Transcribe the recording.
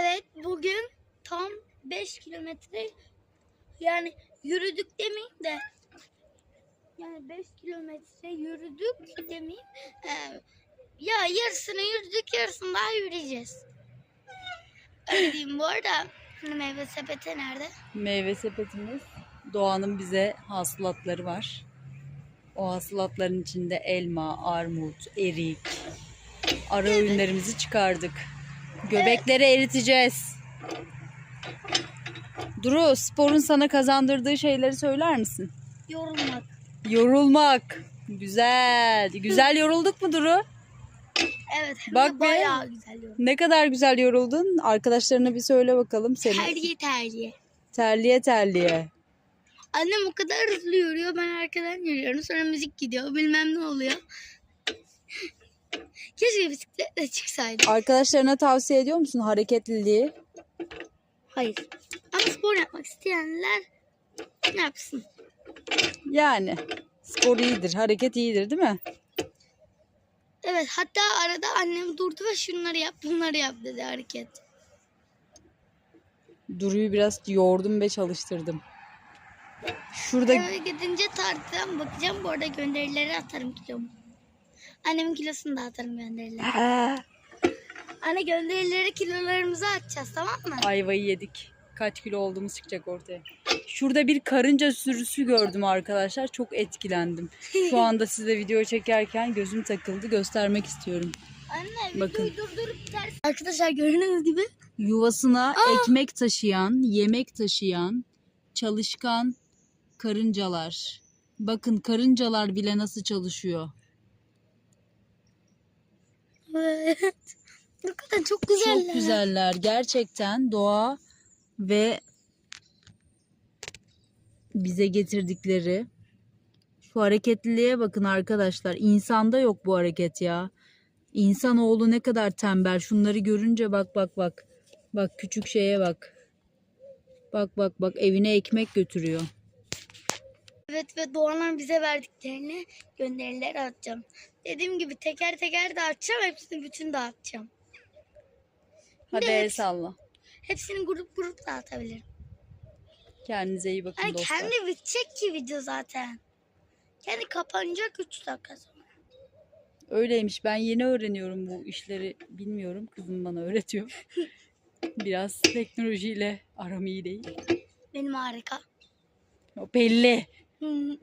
Evet bugün tam 5 kilometre yani yürüdük demeyeyim de yani 5 kilometre yürüdük demeyeyim. Ee, ya yarısını yürüdük yarısını daha yürüyeceğiz. Öyle diyeyim bu arada hani meyve sepeti nerede? Meyve sepetimiz. Doğanın bize hasılatları var. O hasılatların içinde elma, armut, erik, ara ürünlerimizi çıkardık. Göbekleri eriteceğiz. Duru, sporun sana kazandırdığı şeyleri söyler misin? Yorulmak. Yorulmak. Güzel. Güzel yorulduk mu Duru? Evet Bak be. bayağı güzel yorulmak. Ne kadar güzel yoruldun. Arkadaşlarına bir söyle bakalım seni. Terliye terliye. Terliye terliye. Annem o kadar hızlı yürüyor ben arkadan yürüyorum sonra müzik gidiyor bilmem ne oluyor. Keşke bisikletle çıksaydım. Arkadaşlarına tavsiye ediyor musun hareketliliği? Hayır. Ama spor yapmak isteyenler ne yapsın? Yani spor iyidir, hareket iyidir değil mi? Evet hatta arada annem durdu ve şunları yap bunları yap dedi hareket. Duru'yu biraz yordum ve çalıştırdım. Şurada Eve gidince tartıdan bakacağım bu arada gönderileri atarım kilomu. Annemin kilosunu da atarım gönderileri. Anne gönderileri kilolarımıza atacağız tamam mı? ayvayı yedik. Kaç kilo olduğumuz çıkacak ortaya. Şurada bir karınca sürüsü gördüm arkadaşlar. Çok etkilendim. Şu anda size video çekerken gözüm takıldı. Göstermek istiyorum. Anne Bakın. videoyu durdurup ters. Arkadaşlar gördüğünüz gibi Yuvasına ekmek taşıyan, yemek taşıyan, çalışkan karıncalar. Bakın karıncalar bile nasıl çalışıyor. Evet. Hakikaten çok güzeller. Çok güzeller. Gerçekten doğa ve bize getirdikleri şu hareketliliğe bakın arkadaşlar. İnsanda yok bu hareket ya. İnsanoğlu ne kadar tembel. Şunları görünce bak bak bak. Bak küçük şeye bak. Bak bak bak evine ekmek götürüyor. Evet ve Doğan'ın bize verdiklerini gönderileri atacağım. Dediğim gibi teker teker dağıtacağım. Hepsini bütün dağıtacağım. Hadi Evet. el salla. Hepsini grup grup dağıtabilirim. Kendinize iyi bakın Yani dostlar. kendi bitecek ki video zaten. Kendi kapanacak 3 dakika sonra. Öyleymiş. Ben yeni öğreniyorum bu işleri. Bilmiyorum. Kızım bana öğretiyor. Biraz teknolojiyle aram iyi değil. Benim harika. O belli. 嗯